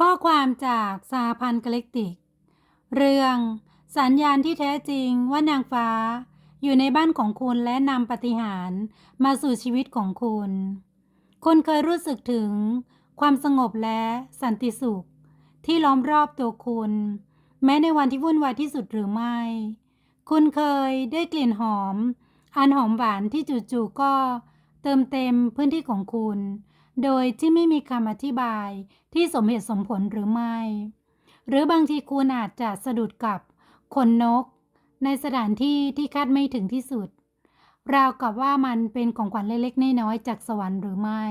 ข้อความจากสหพันธ์กาแล็กติก เรื่อง สัญญาณที่แท้จริงว่านางฟ้า อยู่ในบ้านของคุณและนำปฏิหารมาสู่ชีวิตของคุณ คุณเคยรู้สึกถึง ความสงบและสันติสุข ที่ล้อมรอบตัวคุณ แม้ในวันที่วุ่นวายที่สุดหรือไม่ คุณเคยได้กลิ่นหอม อันหอมหวานที่จู่ๆก็เติมเต็มพื้นที่ของคุณ โดยที่ไม่มีคำอธิบายที่สมเหตุสมผลหรือไม่ หรือบางทีคุณอาจจะสะดุดกับขนนก ในสถานที่ที่คาดไม่ถึงที่สุด ราวกับว่ามันเป็นของขวัญเล็กๆน้อยๆจากสวรรค์หรือไม่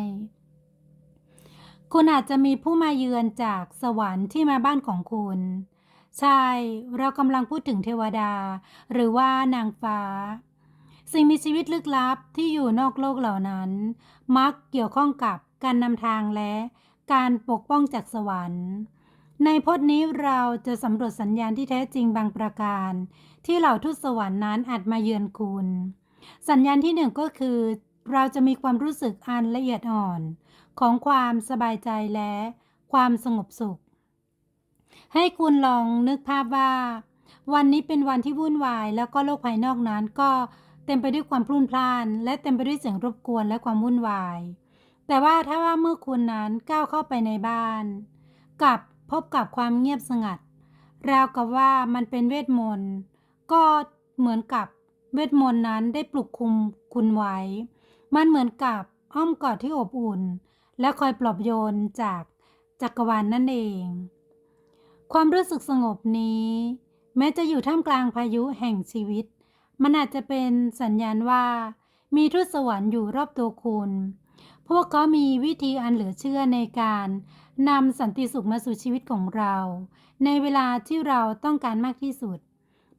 คุณอาจจะมีผู้มาเยือนจากสวรรค์ที่มาบ้านของคุณ ใช่ เรากำลังพูดถึงเทวดา หรือว่านางฟ้า สิ่งมีชีวิตลึกลับที่อยู่นอกโลกเหล่านั้น มักเกี่ยวข้องกับการนำทางและการปกป้องจากสวรรค์ ในพจน์นี้เราจะสำรวจสัญญาณที่แท้จริงบางประการ ที่เหล่าทูตสวรรค์นั้นอาจมาเยือนคุณ สัญญาณที่หนึ่งก็คือ เราจะมีความรู้สึกอันละเอียดอ่อน ของความสบายใจและความสงบสุข ให้คุณลองนึกภาพว่า วันนี้เป็นวันที่วุ่นวาย แล้วก็โลกภายนอกนั้นก็ เต็มไปด้วยความพลุ่นพล่าน และเต็มไปด้วยเสียงรบกวนและความวุ่นวาย แต่ว่าถ้าว่าเมื่อคุณนั้นก้าวเข้าไปในบ้าน กับพบกับความเงียบสงัด ราวกับว่ามันเป็นเวทมนต์ ก็เหมือนกับเวทมนต์นั้นได้ปลุกคุมคุณไว้ มันเหมือนกับอ้อมกอดที่อบอุ่น และคอยปลอบโยนจากจักรวาลนนั่นเอง ความรู้สึกสงบนี้ แม้จะอยู่ท่ามกลางพายุแห่งชีวิต มันอาจจะเป็นสัญญาณว่า มีทูตสวรรค์อยู่รอบตัวคุณ พวกเขามีวิธีอันเหลือเชื่อในการนำสันติสุขมาสู่ชีวิตของเรา ในเวลาที่เราต้องการมากที่สุด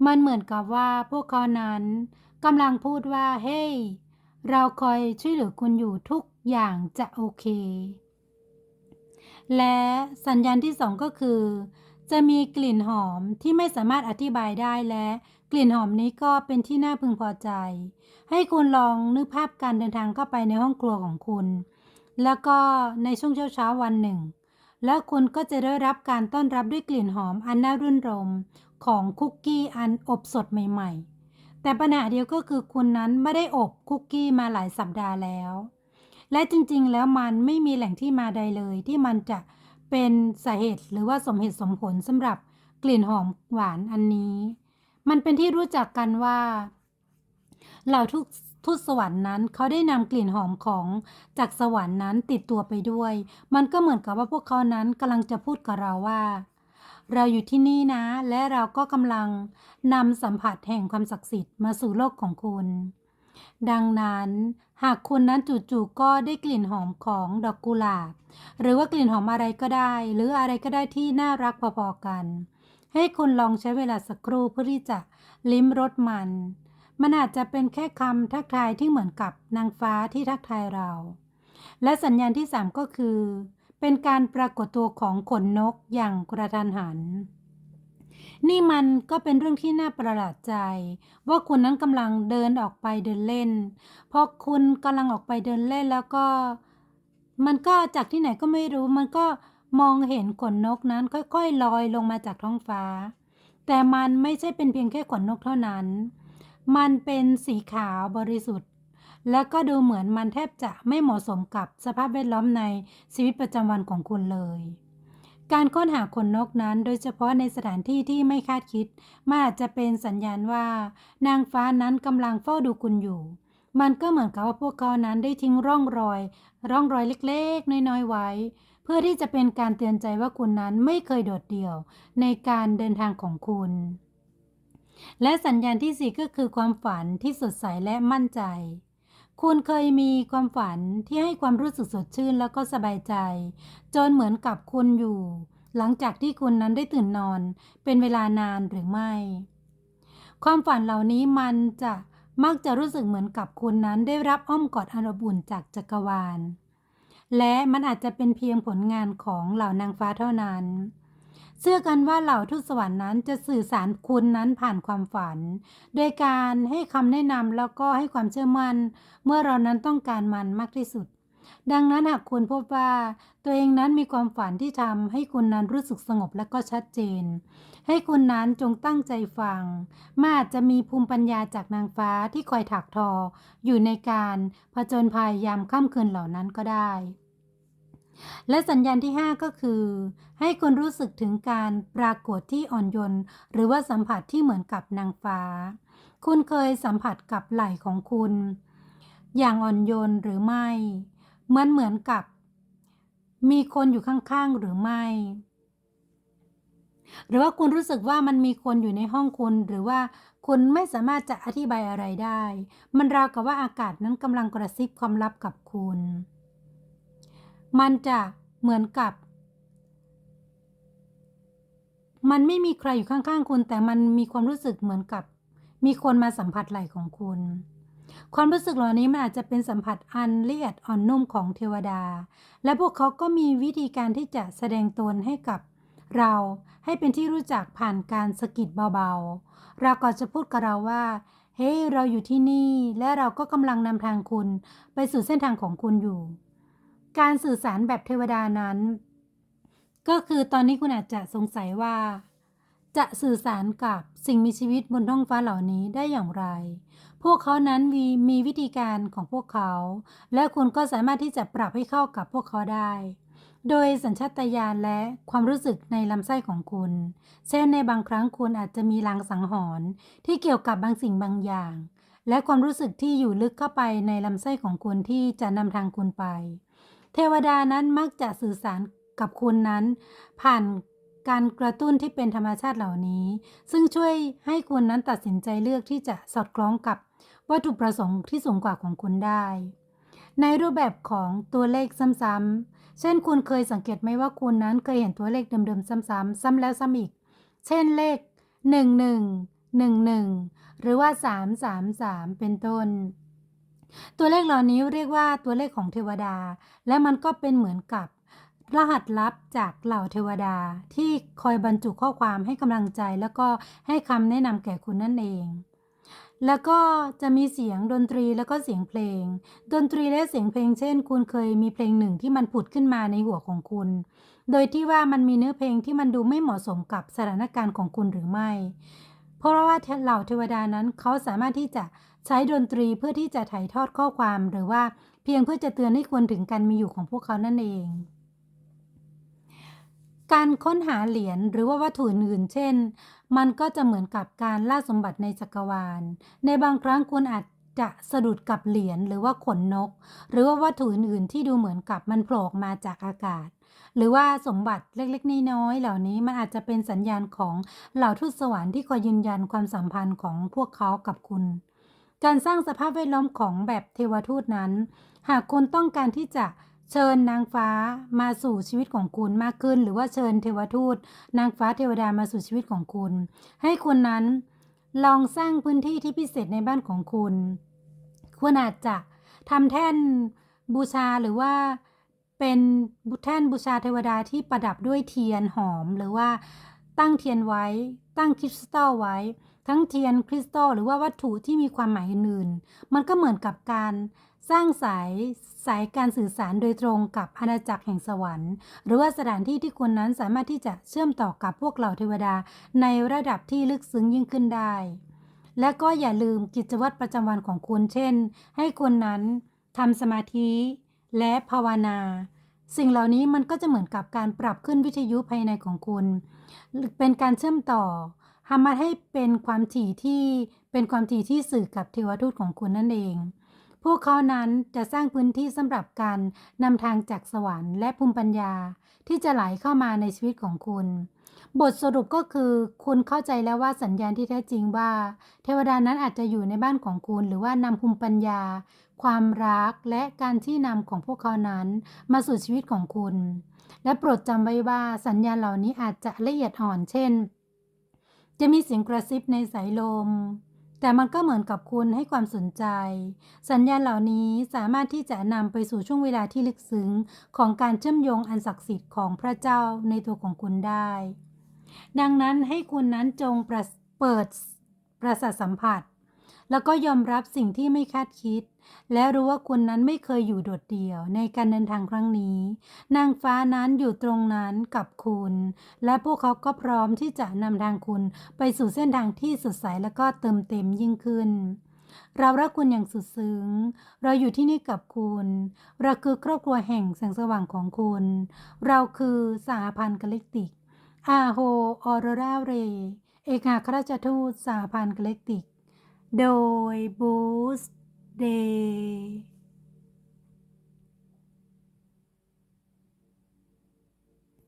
มันเหมือนกับว่าพวกเขานั้นกำลังพูดว่า เฮ้ hey, เราคอยช่วยเหลือคุณอยู่ทุกอย่างจะโอเค และสัญญาณที่สองก็คือ จะมีกลิ่นหอมที่ไม่สามารถอธิบายได้และ ลิ่นหอมนี้ก็เป็นที่น่าพึงพอใจ ให้คุณลองนึกภาพการเดินทางเข้าไปในห้องครัวของคุณ แล้วก็ในช่วงเช้าเช้าวันหนึ่ง แล้วคุณก็จะได้รับการต้อนรับด้วยกลิ่นหอมอันน่ารื่นรมของคุกกี้อันอบสดใหม่ๆ แต่ปัญหาเดียวก็คือคุณนั้นไม่ได้อบคุกกี้มาหลายสัปดาห์แล้ว และจริงๆ แล้วมันไม่มีแหล่งที่มาใดเลย ที่มันจะเป็นสาเหตุหรือว่าสมเหตุสมผลสำหรับกลิ่นหอมหวานอันนี้ มันเป็นที่รู้จักกันว่า เหล่าทุกทูตสวรรค์นั้นเขาได้นำกลิ่นหอมของจากสวรรค์นั้นติดตัวไปด้วย มันก็เหมือนกับว่าพวกเขานั้นกำลังจะพูดกับเราว่า เราอยู่ที่นี่นะ และเราก็กำลังนำสัมผัสแห่งความศักดิ์สิทธิ์มาสู่โลกของคุณ ดังนั้นหากคุณนั้นจู่ๆก็ได้กลิ่นหอมของดอกกุหลาบ หรือว่ากลิ่นหอมอะไรก็ได้ หรืออะไรก็ได้ที่น่ารักพอๆกัน ให้คุณลองใช้เวลาสักครู่เพื่อที่จะลิ้มรสมัน มันอาจจะเป็นแค่คำทักทายที่เหมือนกับนางฟ้าที่ทักทายเรา และสัญญาณที่ 3 ก็คือ เป็นการปรากฏตัวของขนนกอย่างกระทันหัน นี่มันก็เป็นเรื่องที่น่าประหลาดใจ ว่าคุณนั้นกำลังเดินออกไปเดินเล่น พอคุณกำลังออกไปเดินเล่นแล้วก็ มันก็จากที่ไหนก็ไม่รู้มันก็ มองเห็นขนนกนั้นค่อยๆลอยลงมาจากท้องฟ้า แต่มันไม่ใช่เป็นเพียงแค่ขนนกเท่านั้น มันเป็นสีขาวบริสุทธิ์ และก็ดูเหมือนมันแทบจะไม่เหมาะสมกับสภาพแวดล้อมในชีวิตประจำวันของคุณเลย การค้นหาขนนกนั้นโดยเฉพาะในสถานที่ที่ไม่คาดคิดมันอาจจะเป็นสัญญาณว่า นางฟ้านั้นกำลังเฝ้าดูคุณอยู่มันก็เหมือนกับว่าพวกเขานั้นได้ทิ้งร่องรอย ร่องรอยเล็กๆ น้อยๆ ไว้ เพื่อที่จะเป็นการเตือนใจว่าคุณนั้นไม่เคยโดดเดี่ยวในการเดินทางของคุณ และสัญญาณที่สี่ก็คือความฝันที่สดใสและมั่นใจ คุณเคยมีความฝันที่ให้ความรู้สึกสดชื่นแล้วก็สบายใจ จนเหมือนกับคุณอยู่ หลังจากที่คุณนั้นได้ตื่นนอน เป็นเวลานานหรือไม่ ความฝันเหล่านี้มันจะมักจะรู้สึกเหมือนกับคุณนั้นได้รับอ้อมกอดอันอบอุ่นจากจักรวาล และมันอาจจะเป็นเพียงผลงานของเหล่านางฟ้าเท่านั้น เชื่อกันว่าเหล่าทูตสวรรค์นั้นจะสื่อสารคุณนั้นผ่านความฝัน โดยการให้คำแนะนำแล้วก็ให้ความเชื่อมั่น เมื่อเรานั้นต้องการมันมากที่สุด ดังนั้นหากคุณพบว่าตัวเองนั้นมีความฝันที่ทำให้คุณนั้นรู้สึกสงบและก็ชัดเจน ให้คุณนั้นจงตั้งใจฟังมันอาจจะมีภูมิปัญญาจากนางฟ้าที่คอยถักทอ อยู่ในการผจญภัยยามค่ำคืนเหล่านั้นก็ได้และสัญญาณที่ 5 ก็คือ ให้คุณรู้สึกถึงการปรากฏที่อ่อนโยนหรือว่าสัมผัสที่เหมือนกับนางฟ้า คุณเคยสัมผัสกับไหล่ของคุณ อย่างอ่อนโยนหรือไม่ เหมือนเหมือนกับ มีคนอยู่ข้างๆหรือไม่ หรือว่าคุณรู้สึกว่ามันมีคนอยู่ในห้องคุณ หรือว่าคุณไม่สามารถจะอธิบายอะไรได้ มันราวกับว่าอากาศนั้นกำลังกระซิบความลับกับคุณ มันจะเหมือนกับมันไม่มีใครอยู่ข้างๆคุณ แต่มันมีความรู้สึกเหมือนกับ มีคนมาสัมผัสไหล่ของคุณ ความรู้สึกเหล่านี้มันอาจจะเป็นสัมผัสอันละเอียดอ่อนนุ่มของเทวดา และพวกเขาก็มีวิธีการที่จะแสดงตนให้กับเราให้เป็นที่รู้จักผ่านการสะกิดเบาๆ เราก็จะพูดกับเราว่า เฮ้ยเราอยู่ที่นี่และเราก็กำลังนำทางคุณไปสู่เส้นทางของคุณอยู่ การสื่อสารแบบเทวดานั้น ก็คือตอนนี้คุณอาจจะสงสัยว่า จะสื่อสารกับสิ่งมีชีวิตบนท้องฟ้าเหล่านี้ได้อย่างไร พวกเขานั้นมีมีวิธีการของพวกเขา และคุณก็สามารถที่จะปรับให้เข้ากับพวกเขาได้ โดยสัญชาตญาณและความรู้สึกในลำไส้ของคุณ เช่นในบางครั้งคุณอาจจะมีลางสังหรณ์ที่เกี่ยวกับบางสิ่งบางอย่าง และความรู้สึกที่อยู่ลึกเข้าไปในลำไส้ของคุณที่จะนำทางคุณไป เทวดานั้นมักจะสื่อสารกับคุณนั้น ผ่าน การกระตุ้นที่เป็นธรรมชาติเหล่านี้ ซึ่งช่วยให้คุณนั้นตัดสินใจเลือกที่จะสอดคล้องกับวัตถุประสงค์ที่สูงกว่าของคุณได้ ในรูปแบบของตัวเลขซ้ำๆ เช่นคุณเคยสังเกตไหมว่าคุณนั้นเคยเห็นตัวเลขเดิมๆ ซ้ำๆ ซ้ำแล้วซ้ำอีก เช่นเลข 11 11 หรือว่า 333 เป็นต้น ตัวเลขเหล่านี้เรียกว่าตัวเลขของเทวดา และมันก็เป็นเหมือนกับ รหัสลับจากเหล่าเทวดาที่คอยบรรจุข้อความให้กำลังใจ แล้วก็ให้คำแนะนำแก่คุณนั่นเอง แล้วก็จะมีเสียงดนตรีแล้วก็เสียงเพลง ดนตรีและเสียงเพลงเช่น คุณเคยมีเพลงหนึ่งที่มันผุดขึ้นมาในหัวของคุณ โดยที่ว่ามันมีเนื้อเพลงที่มันดูไม่เหมาะสมกับสถานการณ์ของคุณหรือไม่ เพราะว่าเหล่าเทวดานั้นเขาสามารถที่จะใช้ดนตรีเพื่อที่จะถ่ายทอดข้อความหรือว่า เพียงเพื่อจะเตือนให้ควรถึงการมีอยู่ของพวกเขานั่นเอง การค้นหาเหรียญหรือว่าวัตถุอื่นเช่น มันก็จะเหมือนกับการล่าสมบัติในจักรวาล ในบางครั้งคุณอาจจะสะดุดกับเหรียญหรือว่าขนนก หรือว่าวัตถุอื่นๆที่ดูเหมือนกับมันโผล่ออกมาจากอากาศ หรือว่าสมบัติเล็กๆน้อยๆเหล่านี้มันอาจจะเป็นสัญญาณของเหล่าทูตสวรรค์ที่คอยยืนยันความสัมพันธ์ของพวกเขากับคุณ การสร้างสภาพแวดล้อมของแบบเทวทูตนั้น หากคุณต้องการที่จะ เชิญนางฟ้ามาสู่ชีวิตของคุณมากขึ้น หรือว่าเชิญเทวทูต นางฟ้าเทวดามาสู่ชีวิตของคุณ ให้คุณนั้นลองสร้างพื้นที่ที่พิเศษในบ้านของคุณ คุณอาจจะทำแท่นบูชาหรือว่าเป็นแท่นบูชาเทวดาที่ประดับด้วยเทียนหอม หรือว่าตั้งเทียนไว้ ตั้งคริสตัลไว้ ทั้งเทียนคริสตัลหรือว่าวัตถุที่มีความหมายอื่นๆมันก็เหมือนกับการ สร้างสายสายการสื่อสารโดยตรงกับอาณาจักรแห่งสวรรค์ หรือว่าสถานที่ที่คุณนั้นสามารถที่จะเชื่อมต่อกับพวกเหล่าเทวดาในระดับที่ลึกซึ้งยิ่งขึ้นได้ และก็อย่าลืมกิจวัตรประจำวันของคุณเช่น ให้คุณนั้นทำสมาธิและภาวนา สิ่งเหล่านี้มันก็จะเหมือนกับการปรับขึ้นวิทยุภายในของคุณ เป็นการเชื่อมต่อทำมาให้เป็นความถี่ที่เป็นความถี่ที่สื่อกับเทวทูตของคุณนั่นเอง พวกเขานั้นจะสร้างพื้นที่สำหรับการนำทางจากสวรรค์และภูมิปัญญาที่จะไหลเข้ามาในชีวิตของคุณ บทสรุปก็คือคุณเข้าใจแล้วว่าสัญญาณที่แท้จริงว่า เทวดานั้นอาจจะอยู่ในบ้านของคุณ หรือว่านำภูมิปัญญา ความรักและการที่นำของพวกเขานั้นมาสู่ชีวิตของคุณ และโปรดจำไว้ว่าสัญญาณเหล่านี้อาจจะละเอียดอ่อนเช่น จะมีเสียงกระซิบในสายลม แต่มันก็เหมือนกับคุณให้ความสนใจ สัญญาณเหล่านี้สามารถที่จะนำไปสู่ช่วงเวลาที่ลึกซึ้งของการเชื่อมโยงอันศักดิ์สิทธิ์ของพระเจ้าในตัวของคุณได้ ดังนั้นให้คุณนั้นจงเปิดประสาทสัมผัส แล้วก็ยอมรับสิ่งที่ไม่คาดคิด และรู้ว่าคุณนั้นไม่เคยอยู่โดดเดี่ยวในการเดินทางครั้งนี้ นางฟ้านั้นอยู่ตรงนั้นกับคุณ และพวกเขาก็พร้อมที่จะนำทางคุณไปสู่เส้นทางที่สดใสและก็เติมเต็มยิ่งขึ้นเรารักคุณอย่างสุดซึ้ง เราอยู่ที่นี่กับคุณ เราคือครอบครัวแห่งแสงสว่างของคุณ เราคือสหพันธ์กาแล็กติก อาโฮ ออโรราเร เอกอัครราชทูตสหพันธ์กาแล็กติก โดยบูสเดย์